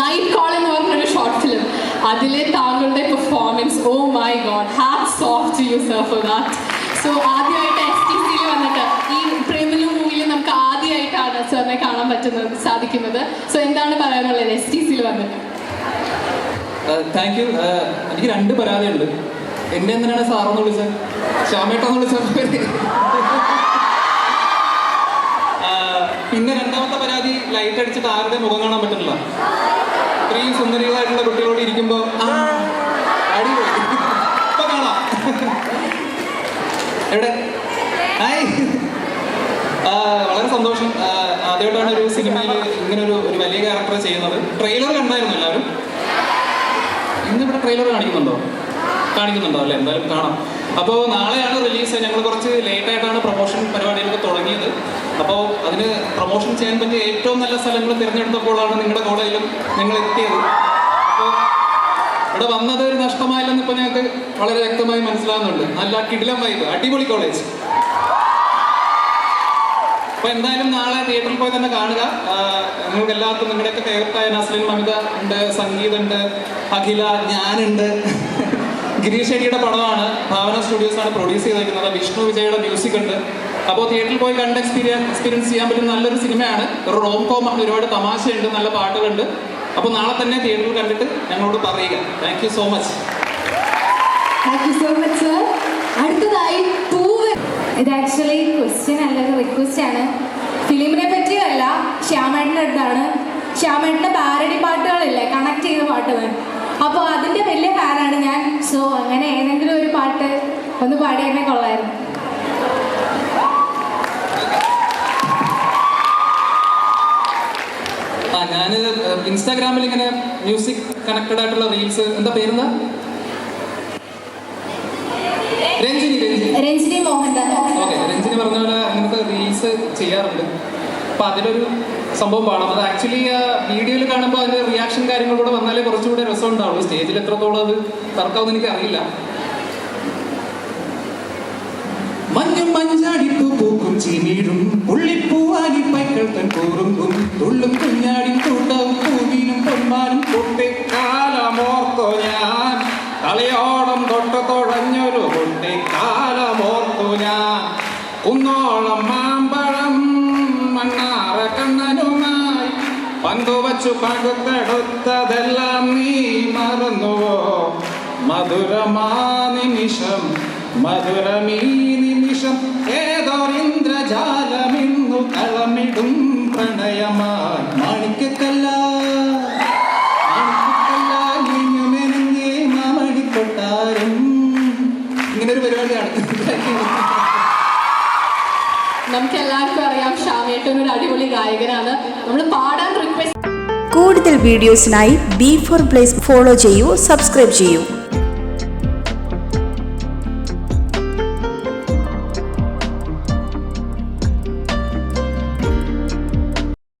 Night call എന്ന് പറഞ്ഞൊരു short film അതിലെ താങ്കളുടെ performance oh my god hats off to you sir for that so ആദ്യമായിട്ട് S T സിയിൽ വന്നിട്ട് ഈ പ്രേമലു മൂവിയിൽ നമുക്ക് ആദ്യമായിട്ടാണ് സാറിനെ കാണാൻ പറ്റുന്നത് സാധിക്കുന്നത്. സോ എന്താണ് പറയാനുള്ളത് എസ് ടി സിയിൽ വന്നിട്ട്? താങ്ക് യു എനിക്ക് രണ്ട് പരാതിയുണ്ട്. എന്നെ എന്തിനാണ് സാറെന്ന് വിളിച്ചത്? ശ്യാമേട്ടെന്ന് വിളിച്ചത്? പിന്നെ രണ്ടാമത്തെ പരാതി ലൈറ്റ് അടിച്ചിട്ട് ആരുടെ മുഖം കാണാൻ പറ്റുന്നില്ല? ഇത്രയും സുന്ദരികളായിട്ടുള്ള കുട്ടികളോട് എവിടെ? ഹായ്. വളരെ സന്തോഷം. ആദ്യമായിട്ടാണ് ഒരു സിനിമയിൽ ഇങ്ങനെ ഒരു ഒരു വലിയ ക്യാരക്ടർ ചെയ്യുന്നത്. ട്രെയിലർ കണ്ടായിരുന്നു എല്ലാവരും. ഇന്ന് ഇവിടെ ട്രെയിലർ കാണിക്കുന്നുണ്ടോ? കാണിക്കുന്നുണ്ടോ? അല്ലേ എന്തായാലും കാണാം. അപ്പോൾ നാളെയാണ് റിലീസ് ഞങ്ങൾ കുറച്ച് ലേറ്റായിട്ടാണ് പ്രൊമോഷൻ പരിപാടികളൊക്കെ തുടങ്ങിയത്. അപ്പോൾ അതിന് പ്രൊമോഷൻ ചെയ്യാൻ പറ്റിയ ഏറ്റവും നല്ല സ്ഥലങ്ങൾ തിരഞ്ഞെടുത്തപ്പോഴാണ് നിങ്ങളുടെ കോളേജിലും ഞങ്ങൾ എത്തിയത്. അപ്പോൾ ഇവിടെ വന്നത് ഒരു നഷ്ടമായില്ലെന്ന് ഇപ്പോൾ ഞങ്ങൾക്ക് വളരെ വ്യക്തമായി മനസ്സിലാകുന്നുണ്ട് നല്ല കിടിലം വൈബ് അടിപൊളി കോളേജ് അപ്പോൾ എന്തായാലും നാളെ തിയേറ്ററിൽ പോയി തന്നെ കാണുക. നിങ്ങൾക്ക് എല്ലാവർക്കും നിങ്ങളുടെയൊക്കെ ഫേവറേറ്റായ നസ്ലിൻ മമിത ഉണ്ട് സംഗീത് ഉണ്ട് അഖില ഞാനുണ്ട് ഗിരീഷ് ഷെട്ടിയുടെ പടമാണ്. ഭാവന സ്റ്റുഡിയോസാണ് പ്രൊഡ്യൂസ് ചെയ്തിരിക്കുന്നത്. വിഷ്ണു വിജയുടെ മ്യൂസിക് ഉണ്ട്. അപ്പോൾ തിയേറ്ററിൽ പോയി കണ്ട് എക്സ്പീരിയൻസ് എക്സ്പീരിയൻസ് ചെയ്യാൻ പറ്റുന്ന നല്ലൊരു സിനിമയാണ്. ഒരു റോം കോം ആണ് ഒരുപാട് തമാശയുണ്ട് നല്ല പാട്ടുകളുണ്ട്. അപ്പോൾ നാളെ തന്നെ തിയേറ്ററിൽ കണ്ടിട്ട് ഞങ്ങളോട് പറയുക. Thank you so much so much sir അടുത്തതായി ഇത് ആക്ച്വലി ക്വസ്റ്റ്യൻ അല്ല റിക്വസ്റ്റ് ആണ്. ഫിലിമിനെ പറ്റിയല്ല ശ്യാമേട്ടന്റെ അടുത്താണ്. ശ്യാമേട്ടന്റെ പാരഡി പാട്ടുകളില്ലേ കണക്ട് ചെയ്ത പാട്ടുകൾ അപ്പോൾ അതിന്റെ വലിയ ഫാനാണ് ഞാൻ. സോ അങ്ങനെ ഏതെങ്കിലും ഒരു പാട്ട് ഒന്ന് പാടിയെന്നെ കൊള്ളായിരുന്നു ആ ഞാൻ ഇൻസ്റ്റാഗ്രാമിൽ ഇങ്ങനെ മ്യൂസിക് കണക്റ്റഡ് ആയിട്ടുള്ള റീൽസ് എന്താ പേരെന്താ? രഞ്ജിനി രഞ്ജിനി. ഓക്കെ രഞ്ജിനി പറഞ്ഞ പോലെ അങ്ങനത്തെ റീൽസ് ചെയ്യാറുണ്ട്. അപ്പൊ അതിലൊരു സംഭവം പാടാം അത് ആക്ച്വലി വീഡിയോയിൽ കാണുമ്പോൾ അതിന്റെ റിയാക്ഷൻ കാര്യങ്ങൾ കൂടെ വന്നാലേ കുറച്ചുകൂടെ രസം ഉണ്ടാവുള്ളൂ. സ്റ്റേജിൽ എത്രത്തോളം അത് തർക്കമെന്ന് എനിക്ക് അറിയില്ല മഞ്ഞും മഞ്ചാടിപ്പൂ പൂക്കും ചീനീടും ഉള്ളിപ്പൂവാലി പൈക്കൾ തൻ കൂറുമ്പും തുള്ളും കുഞ്ഞാടിൻ കുന്നോളം മാമ്പഴം മണ്ണാറ കണ്ണനുമായി പങ്കുവച്ചു പകുത്തെടുത്തതെല്ലാം നീ മറന്നുവോ? മധുരമാ നിമിഷം മധുരമീ നിമിഷം ഏതോ ഇന്ദ്രജാലമിന്നു കളമിടും പ്രണയമായി നമുക്ക് എല്ലാവർക്കും അറിയാം ശ്യാമേട്ടൻ ഒരു അടിപൊളി ഗായകനാണ്. നമ്മൾ പാടാൻ റിക്വസ്റ്റ് കൂടുതൽ വീഡിയോസിനായി ബി ഫോർ പ്ലേസ് ഫോളോ ചെയ്യൂ സബ്സ്ക്രൈബ് ചെയ്യൂ.